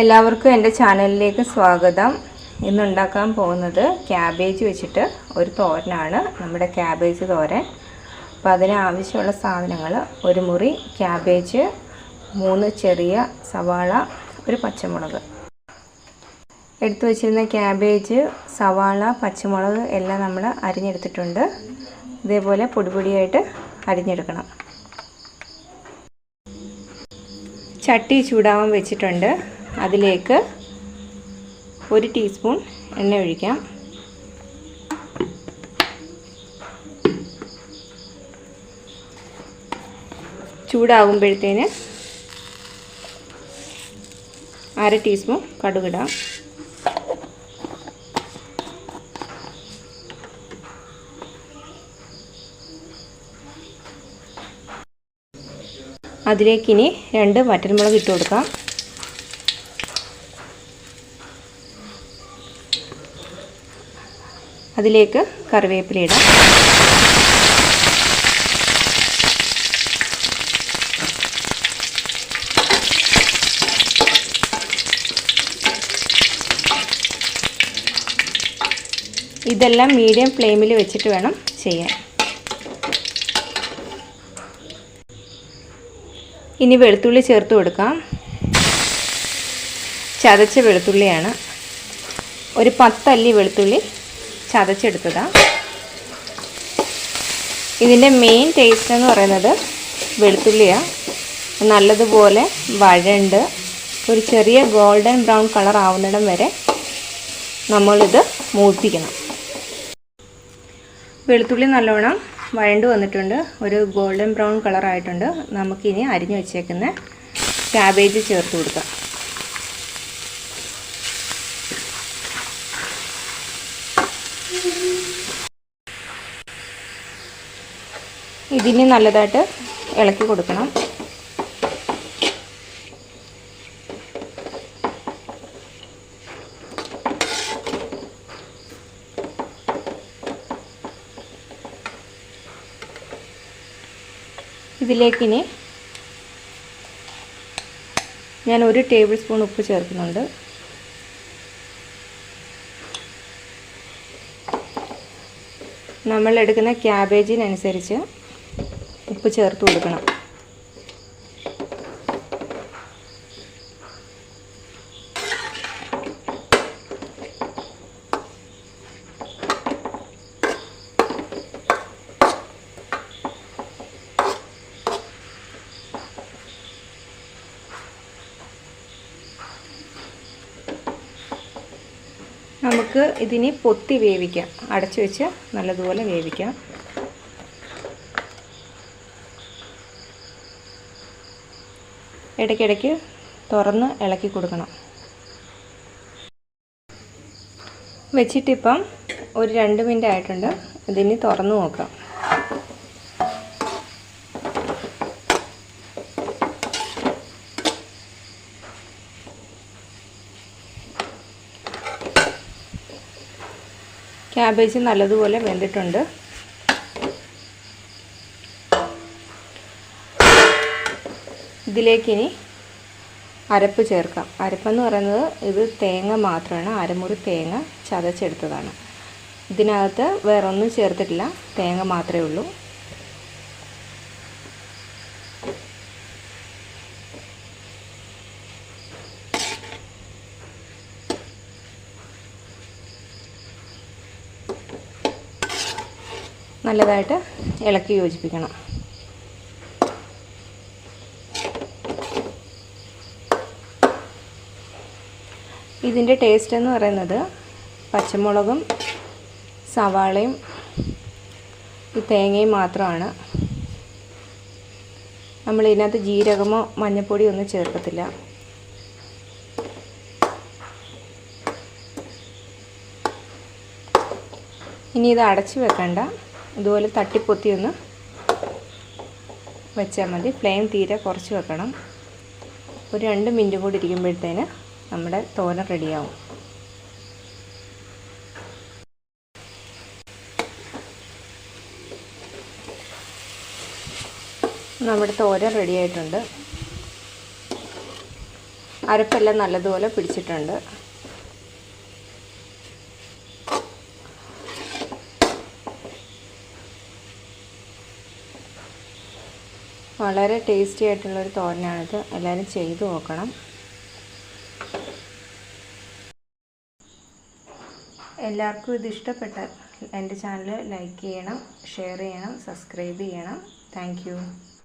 എല്ലാവർക്കും എന്റെ ചാനലിലേക്ക് സ്വാഗതം. ഇന്നുണ്ടാക്കാൻ പോകുന്നത് ക്യാബേജ് വെച്ചിട്ട് ഒരു തോരനാണ്. നമ്മുടെ ക്യാബേജ് തോരൻ. അപ്പോൾ അതിനാവശ്യമുള്ള സാധനങ്ങൾ ഒരു മുറി ക്യാബേജ് മൂന്ന് ചെറിയ സവാള ഒരു പച്ചമുളക്. എടുത്തു വച്ചിരുന്ന ക്യാബേജ് സവാള പച്ചമുളക് എല്ലാം നമ്മൾ അരിഞ്ഞെടുത്തിട്ടുണ്ട്. ഇതേപോലെ പൊടിപൊടിയായിട്ട് അരിഞ്ഞെടുക്കണം. ചട്ടി ചൂടാവാൻ വെച്ചിട്ടുണ്ട്. അതിലേക്ക് ഒരു ടീസ്പൂൺ എണ്ണ ഒഴിക്കാം. ചൂടാകുമ്പോഴത്തേന് അര ടീസ്പൂൺ കടുകിടാം. അതിലേക്കിനി രണ്ട് വറ്റൽമുളക് ഇട്ട് കൊടുക്കാം. അതിലേക്ക് കറിവേപ്പില ഇടാം. ഇതെല്ലാം മീഡിയം ഫ്ലെയിമിൽ വെച്ചിട്ട് വേണം ചെയ്യാൻ. ഇനി വെളുത്തുള്ളി ചേർത്ത് കൊടുക്കാം. ചതച്ച വെളുത്തുള്ളിയാണ്. ഒരു പത്തല്ലി വെളുത്തുള്ളി ചതച്ചെടുത്തതാണ് ഇതിന്റെ മെയിൻ ടേസ്റ്റ് എന്ന് പറയുന്നത് വെളുത്തുള്ളിയാണ് നല്ലതുപോലെ വഴണ്ട്. ഒരു ചെറിയ ഗോൾഡൻ ബ്രൗൺ കളർ ആവുന്നിടം വരെ നമ്മളിത് മൂപ്പിക്കണം. വെളുത്തുള്ളി നല്ലോണം വഴണ്ട് വന്നിട്ടുണ്ട്. ഒരു ഗോൾഡൻ ബ്രൗൺ കളറായിട്ടുണ്ട് നമുക്കിനി അരിഞ്ഞു വെച്ചേക്കുന്ന ക്യാബേജ് ചേർത്ത് കൊടുക്കാം. ഇതിന് നല്ലതായിട്ട് ഇളക്കി കൊടുക്കണം. ഇതിലേക്കിനി ഞാൻ ഒരു ടേബിൾ സ്പൂൺ ഉപ്പ് ചേർക്കുന്നുണ്ട്. നമ്മൾ എടുക്കുന്ന ക്യാബേജിനനുസരിച്ച് ഉപ്പ് ചേർത്ത് കൊടുക്കണം. നമുക്ക് ഇതിനി പൊത്തി വേവിക്കാം. അടച്ചു വെച്ച് നല്ലതുപോലെ വേവിക്കാം. ഇടയ്ക്കിടയ്ക്ക് തുറന്ന് ഇളക്കി കൊടുക്കണം. വെച്ചിട്ടിപ്പം ഒരു രണ്ട് മിനിറ്റ് ആയിട്ടുണ്ട്. ഇതിനി തുറന്ന് നോക്കാം. ക്യാബേജ് നല്ലതുപോലെ വെന്തിട്ടുണ്ട്. ഇതിലേക്കിനി അരപ്പ് ചേർക്കാം. അരപ്പെന്ന് പറയുന്നത് ഇത് തേങ്ങ മാത്രമാണ്. അരമുറി തേങ്ങ ചതച്ചെടുത്തതാണ്. ഇതിനകത്ത് വേറൊന്നും ചേർത്തിട്ടില്ല. തേങ്ങ മാത്രമേ ഉള്ളൂ. നല്ലതായിട്ട് ഇളക്കി യോജിപ്പിക്കണം. ഇതിന്റെ ടേസ്റ്റ് എന്ന് പറയുന്നത് പച്ചമുളകും സവാളയും ഈ തേങ്ങയും മാത്രമാണ്. നമ്മൾ ഇതിനകത്ത് ജീരകമോ മഞ്ഞൾപ്പൊടിയോ ഒന്നും ചേർക്കത്തില്ല. ഇനി ഇത് അടച്ചു വെക്കണ്ട. ഇതുപോലെ തട്ടിപ്പൊത്തി ഒന്ന് വെച്ചാൽ മതി. ഫ്ലെയിം തീരെ കുറച്ച് വെക്കണം. ഒരു രണ്ട് മിനിറ്റ് കൂടി ഇരിക്കുമ്പോഴത്തേന് നമ്മുടെ തോരൻ റെഡിയാവും. നമ്മുടെ തോരൻ റെഡിയായിട്ടുണ്ട്. അരപ്പെല്ലാം നല്ലതുപോലെ പിടിച്ചിട്ടുണ്ട്. വളരെ ടേസ്റ്റി ആയിട്ടുള്ളൊരു തോരനാണിത്. എല്ലാവരും ചെയ്തു നോക്കണം. എല്ലാവർക്കും ഇത് ഇഷ്ടപ്പെട്ടാൽ എന്റെ ചാനൽ ലൈക്ക് ചെയ്യണം ഷെയർ ചെയ്യണം സബ്സ്ക്രൈബ് ചെയ്യണം. താങ്ക്